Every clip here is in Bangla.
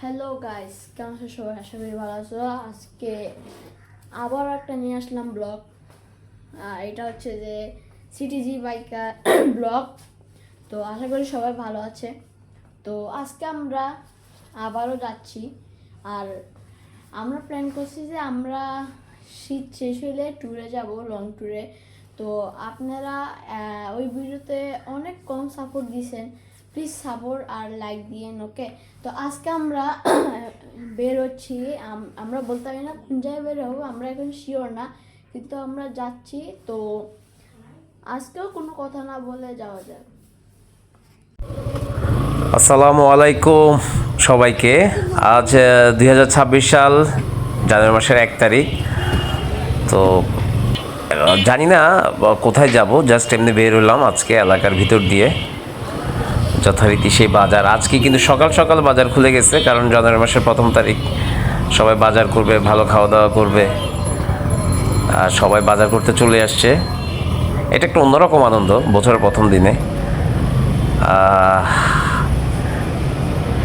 হ্যালো গাইস কেমন আছো সবাই? আশা করি ভালো আছো। আজকে আবার একটা নিয়ে আসলাম ব্লগ। এটা হচ্ছে যে সিটিজি বাইকার ব্লগ। তো আশা করি সবাই ভালো আছে। তো আজকে আমরা আবারও যাচ্ছি। আর আমরা প্ল্যান করছি যে আমরা শীত শেষ হলে ট্যুরে যাব লং ট্যুরে তো আপনারা ওই ভিডিওতে অনেক কম সাপোর্ট দিয়েছেন প্লিজ সাপোর্ট আর লাইক দিয়েন ওকে তো আজকে আমরা বেরোচ্ছি আমরা বলতে পারি না কোন জায়গায় বের হব আমরা এখন শিওর না, কিন্তু আমরা যাচ্ছি, তো আজকেও কোনো কথা না বলে যাওয়া যাক। আসসালামু আলাইকুম সবাইকে। আজ দুই হাজার ছাব্বিশ সাল, জানুয়ারি মাসের এক তারিখ। তো জানি না কোথায় যাব, জাস্ট এমনি বের হলাম আজকে এলাকার ভিতর দিয়ে। যথারীতি সেই বাজার। আজকে কিন্তু সকাল সকাল বাজার খুলে গেছে, কারণ জানুয়ারি মাসের প্রথম তারিখ। সবাই বাজার করবে, ভালো খাওয়া দাওয়া করবে। আর সবাই বাজার করতে চলে আসছে। এটা একটা অন্যরকম আনন্দ, বছরের প্রথম দিনে।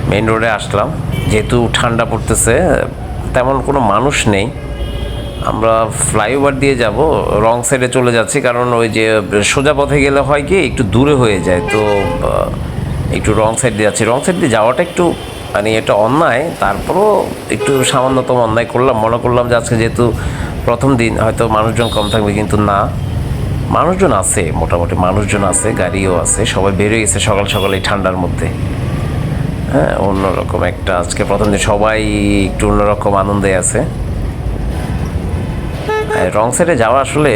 মেইন রোডে আসলাম। যেহেতু ঠান্ডা পড়তেছে, তেমন কোনো মানুষ নেই। আমরা ফ্লাইওভার দিয়ে যাব রং সাইডে চলে যাচ্ছি, কারণ ওই যে সোজা পথে গেলে হয় কি, একটু দূরে হয়ে যায়। তো একটু রং সাইড দিয়ে যাচ্ছি। রং সাইড দিয়ে যাওয়াটা একটু মানে এটা অন্যায়, তারপরও একটু সামান্যতম অন্যায় করলাম। মনে করলাম যে আজকে যেহেতু প্রথম দিন, হয়তো মানুষজন কম থাকবে, কিন্তু না। মানুষজন আছে, মোটামুটি মানুষজন আছে, গাড়িও আছে, সবাই বেরিয়ে গেছে সকাল সকাল এই ঠান্ডার মধ্যে। হ্যাঁ অন্যরকম একটা আজকে প্রথম দিন সবাই একটু অন্যরকম আনন্দে আছে। রং সাইডে যাওয়া আসলে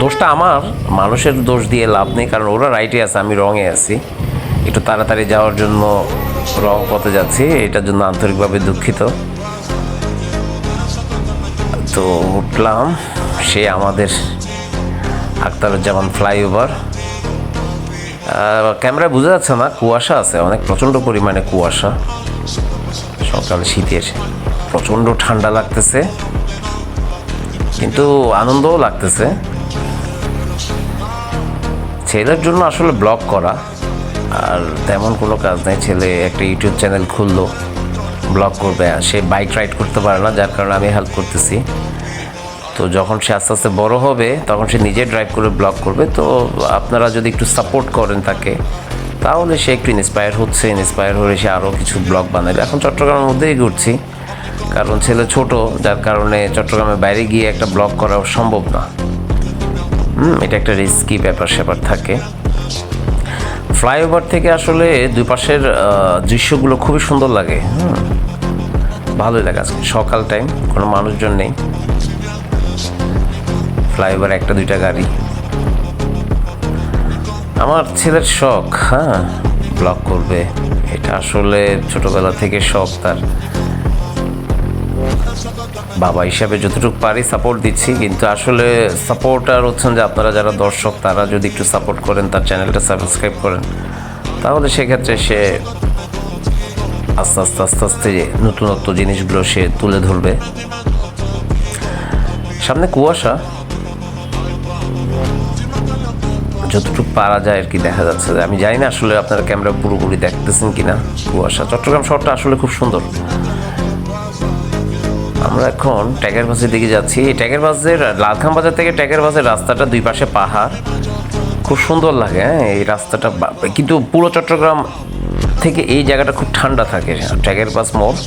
দোষটা আমার, মানুষের দোষ দিয়ে লাভ নেই, কারণ ওরা রাইটে আছে, আমি রঙে আছি। একটু তাড়াতাড়ি যাওয়ার জন্য রং পথে যাচ্ছি। এটার জন্য আন্তরিকভাবে দুঃখিত। তো উঠলাম। সে আমাদের আখতারুজ্জামান ফ্লাইওভার। ক্যামেরায় বোঝা যাচ্ছে না, কুয়াশা আছে। অনেক প্রচণ্ড পরিমাণে কুয়াশা। সকালে শীতের প্রচণ্ড ঠান্ডা লাগতেছে। কিন্তু আনন্দও লাগতেছে। ছেলের জন্য আসলে ব্লগ করা। আর তেমন কোনো কাজ নেই। ছেলে একটা ইউটিউব চ্যানেল খুললো, ব্লগ করবে। সে বাইক রাইড করতে পারে না, যার কারণে আমি হেল্প করতেছি। তো যখন সে আস্তে আস্তে বড় হবে, তখন সে নিজে ড্রাইভ করে ব্লগ করবে। তো আপনারা যদি একটু সাপোর্ট করেন তাকে, তাহলে সে একটু ইন্সপায়ার হচ্ছে। ইন্সপায়ার হয়ে সে আরও কিছু ব্লগ বানাবে। এখন চট্টগ্রামের মধ্যেই ঘুরছি কারণ ছেলে ছোট, যার কারণে চট্টগ্রামের বাইরে গিয়ে একটা ব্লগ করা সম্ভব না। হুম, এটা একটা রিস্কি ব্যাপার স্যাপার থাকে। ফ্লাইওভার থেকে আসলে দুই পাশের দৃশ্যগুলো খুবই সুন্দর লাগে। ভালোই লাগে আজকে। সকাল টাইম কোনো মানুষজন নেই। ফ্লাইওভার একটা, দুইটা গাড়ি। আমার ছেলের শখ হ্যাঁ ব্লগ করবে। এটা আসলে ছোটোবেলা থেকে শখ তার। বাবা হিসাবে যতটুকু পারি সাপোর্ট দিচ্ছি, কিন্তু আসলে সাপোর্টার হচ্ছেন যে আপনারা যারা দর্শক, তারা যদি একটু সাপোর্ট করেন, তার চ্যানেলটা সাবস্ক্রাইব করেন, তাহলে সেক্ষেত্রে সে আস্তে আস্তে আস্তে আস্তে নতুনত্ব জিনিসগুলো সে তুলে ধরবে। সামনে কুয়াশা। যতটুকু পারা যায় আর কি দেখা যাচ্ছে আমি জানি না আসলে আপনারা ক্যামেরা পুরোপুরি দেখতেছেন কিনা কুয়াশা। চট্টগ্রাম শহরটা আসলে খুব সুন্দর। আমরা এখন ট্যাগের বাসের দিকে যাচ্ছি। ট্যাগের বাসের লালখান বাজার থেকে ট্যাগের বাসের রাস্তাটা দুই পাশে পাহাড়। খুব সুন্দর লাগে হ্যাঁ এই রাস্তাটা কিন্তু পুরো চট্টগ্রাম থেকে এই জায়গাটা খুব ঠান্ডা থাকে, ট্যাগের বাস মোড়।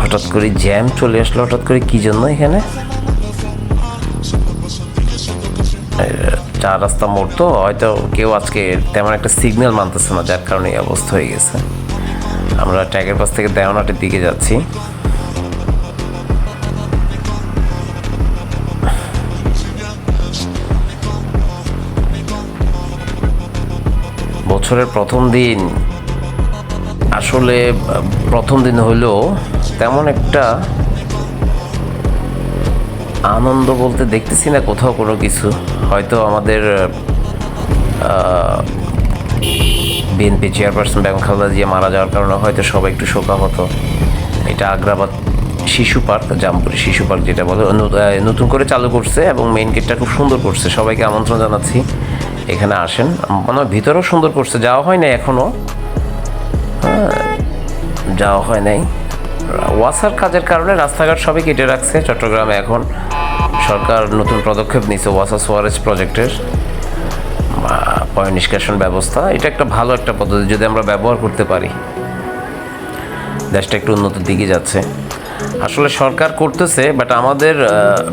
হঠাৎ করে জ্যাম চলে আসলো, হঠাৎ করে কি জন্য এখানে? চার রাস্তা মোড় তো, হয়তো কেউ আজকে তেমন একটা সিগন্যাল মানতেছে না, যার কারণে এই অবস্থা হয়ে গেছে। আমরা ট্যাগের পাশ থেকে দেওয়ানাটের দিকে যাচ্ছি। বছরের প্রথম দিন, আসলে, প্রথম দিন হলেও তেমন একটা আনন্দ বলতে দেখতেছি না কোথাও কোনো কিছু। হয়তো আমাদের বিএনপি চেয়ারপারসন বেগম খালেদা জিয়া মারা যাওয়ার কারণে হয়তো সবাই একটু শোকাহত এটা আগ্রাবাদ শিশু পার্ক, জামপুরি শিশু পার্ক যেটা বলে। নতুন করে চালু করছে এবং মেইন গেটটা খুব সুন্দর করছে। সবাইকে আমন্ত্রণ জানাচ্ছি এখানে আসেন। মনে হয় ভিতরেও সুন্দর করছে। যাওয়া হয় না এখনও হ্যাঁ যাওয়া হয় নাই। ওয়াসার কাজের কারণে রাস্তাঘাট সবই কেটে রাখছে। চট্টগ্রামে এখন সরকার নতুন পদক্ষেপ নিয়েছে ওয়াসা সোয়ারেজ প্রজেক্টের। পয় নিষ্কাশন ব্যবস্থা, এটা একটা ভালো একটা পদ্ধতি যদি আমরা ব্যবহার করতে পারি। দেশটা একটু উন্নতির দিকে যাচ্ছে। আসলে সরকার করতেছে বাট আমাদের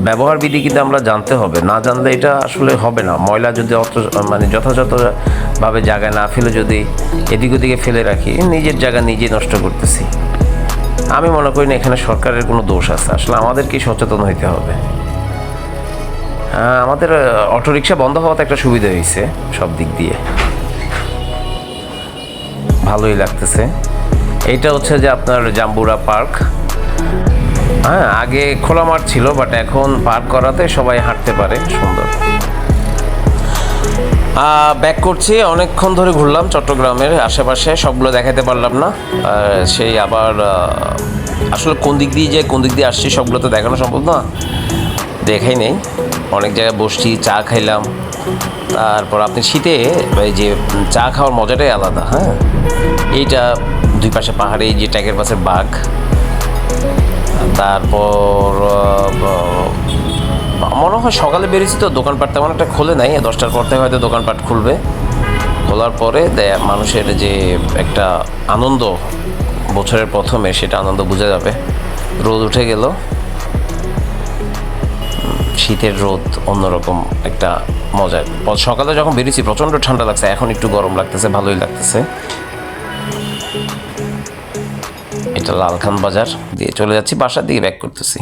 ব্যবহার বিধি কিন্তু আমরা জানতে হবে। না জানলে এটা আসলে হবে না। ময়লা যদি অত মানে যথাযথভাবে জায়গায় না ফেলে যদি এদিক ওদিকে ফেলে রাখি, নিজের জায়গা নিজেই নষ্ট করতেছি। আমি মনে করি না এখানে সরকারের কোনো দোষ আছে। আসলে আমাদেরকেই সচেতন হইতে হবে। আমাদের অটোরিকশা বন্ধ হওয়াতে একটা সুবিধা হয়েছে সব দিক দিয়ে। ভালোই লাগতেছে। এইটা হচ্ছে যে আপনার জাম্বুরা পার্ক। হ্যাঁ আগে খোলা মাঠ ছিল, বাট এখন পার্ক করাতে সবাই হাঁটতে পারে, সুন্দর। ব্যাক করছি, অনেকক্ষণ ধরে ঘুরলাম চট্টগ্রামের আশেপাশে, সবগুলো দেখাতে পারলাম না। সেই আবার আসলে কোন দিক দিয়ে যে কোন দিক দিয়ে আসছি, সবগুলো তো দেখানো সম্ভব না। দেখাই নেই। অনেক জায়গায় বসছি, চা খাইলাম। তারপর আপনি শীতে এই যে চা খাওয়ার মজাটাই আলাদা হ্যাঁ? এইটা দুই পাশে পাহাড়ে যে ট্যাগের পাশে বাঘ। তারপর মনে হয় সকালে বেরিয়েছি তো, দোকানপাট তেমন একটা খোলে নাই, দশটার পর থেকে হয়তো দোকানপাট খুলবে। খোলার পরে মানুষের যে একটা আনন্দ, বছরের প্রথমে, সেটা আনন্দ বোঝা যাবে। রোদ উঠে গেল। শীতের রোদ অন্যরকম একটা মজা সকালে যখন বেরিয়েছি, প্রচণ্ড ঠান্ডা লাগছে, এখন একটু গরম লাগতেছে, ভালোই লাগতেছে। এটা লালখান বাজার দিয়ে চলে যাচ্ছি, বাসার দিকে ব্যাক করতেছি।